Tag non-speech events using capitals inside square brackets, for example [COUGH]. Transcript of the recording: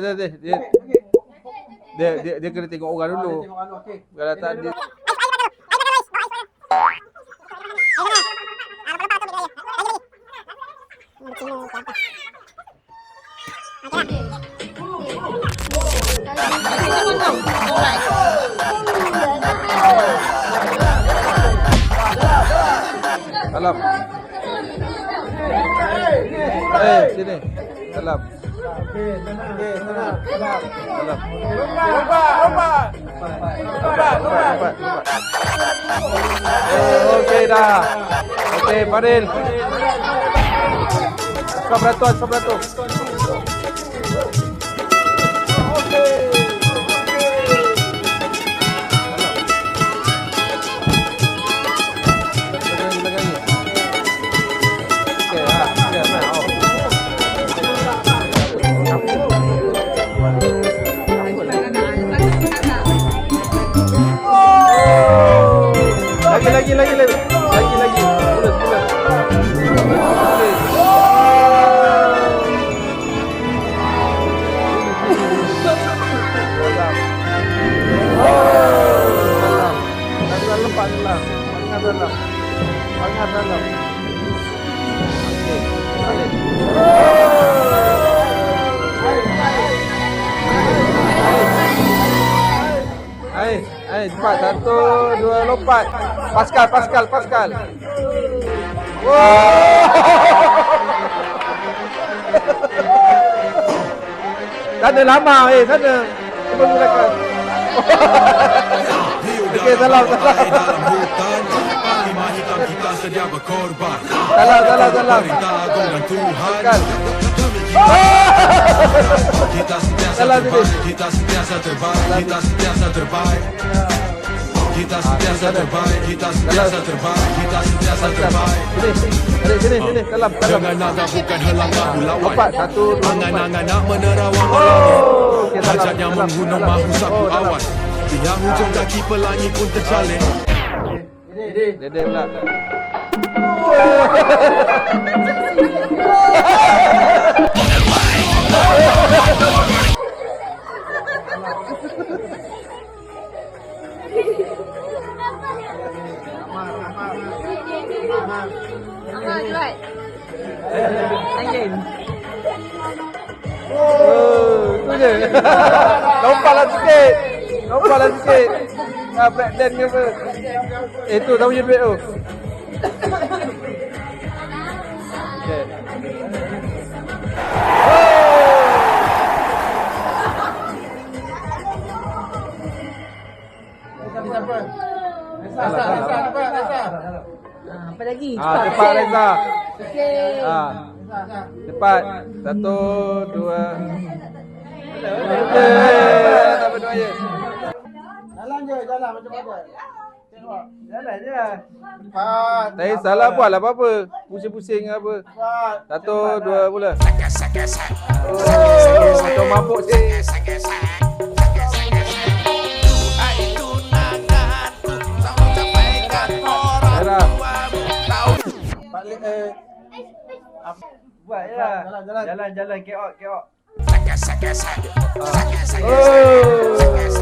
dia, dia, dia, dia, dia, dia, dia, kena tengok orang dulu. Tengok okey. Kalau tak dia Salam. Eh, sini. Salam. Okey. Okey. Eh, okey dah. Okey, Fadil. Stop beratur, stop beratur. Lagi, Lagi, lagi, Hai, hai, cepat. Satu, dua, lompat. Pascal, Pascal, Pascal. Wow. Sana lama, eh, sana. Cuba mulakan. [LAUGHS] Okey, salam, salam. dalam hutan Panglima hitam kita sedia berkorban Salam, salam, salam. Perintah Tuhan Pascal. [LAUGHS] Kita sentiasa Salam, terbaik. Didi. Kita sentiasa terbaik. Kita sentiasa terbaik. Kita sentiasa terbaik. Kita sentiasa terbaik. Kita sentiasa terbaik. Sini, sini, sini, sini. Salam, salam. Dengan naga bukan helang bahu lawan. Lompat, satu, dua, lompat. Angan-angan nak menerawang Oh, Hajat yang mahu sapu Oh, salam. awan. Yang hujung kaki pelangi pun terjalin Dedek pula. Oh, Đúng rồi, chú ơi Anh nhìn Ừ, tôi nhìn Đóng pala sikit Đóng pala sikit Nah, black dan ke apa Itu, tahu je duit tu Okay Salah, salah, salah, salah, salah. Apa lagi? Ah, cepat Reza. Okey. Ah, cepat. Satu, dua. Eh, tak berdua je. Jalan je, jalan macam mana? Tengok. Jalan je. Cepat. Tak salah buat lah apa-apa. Pusing-pusing ke apa. Cepat. Satu, dua, mula. Oh, macam mabuk sih. Buat je lah. Jalan, jalan. Jalan, jalan. Keok, keok. Oh.